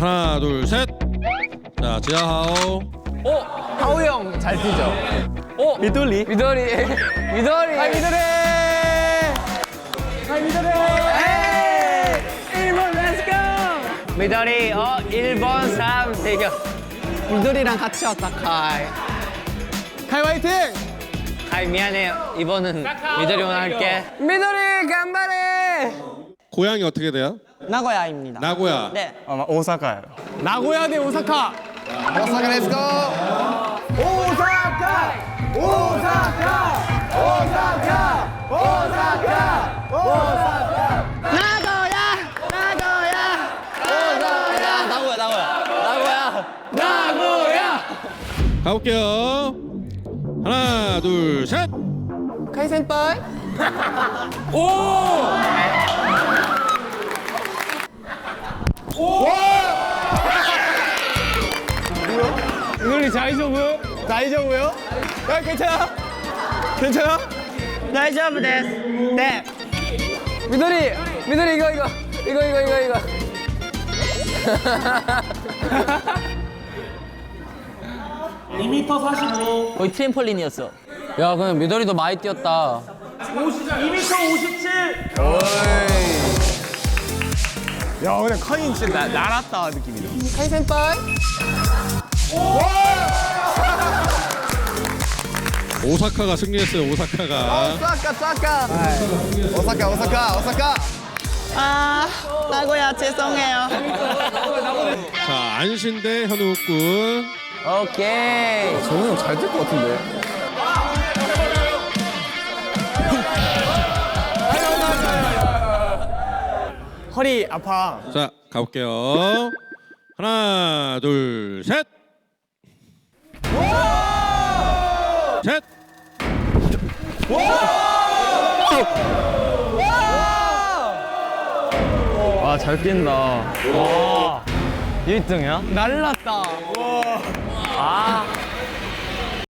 하나 둘 셋. 자 지하하오. 하우 형 잘 뛰죠? 어? 미돌리? 미돌리. 미돌리. 하이 미돌리. 하이 미돌리. 에이 1번 렛츠고 미돌리 어 1번 3 대결 미돌이랑 같이 왔다 카이. 카이 화이팅! 카이 미안해요 이번은 미돌이만 할게. 미돌이 간발해! 고향이 어떻게 돼요? 나고야입니다. 나고야. 네. 아마 오사카요 나고야 대 오사카 오사카 렛츠고 나고야 나고야. 나고야 나고야 가볼게요. 하나 둘 셋. 카이 센파이 오! 이걸리 다이저브? 다이저브요? 야 괜찮아? 괜찮아? 다이저브 데스. 네. 미도리! 미도리 이거 이거 이거 이거 이거 이거 거의 트램펄린이었어. 야 근데 미도리도 많이 뛰었다 야 근데 카인 진짜 나, 날았다 느낌이다 카이 센파이 오사카가 승리했어요. 오사카가. 오사카 오사카 오사카 오사카 오사카 아 나고야 죄송해요. 자 안신 대 현욱 군. 오케이 정우 형잘 될 것 같은데 허리 아파 자 가볼게요. 하나 둘 셋. 셋. 와. 잘 뛴다. 와. 1등이야? 날랐다. 아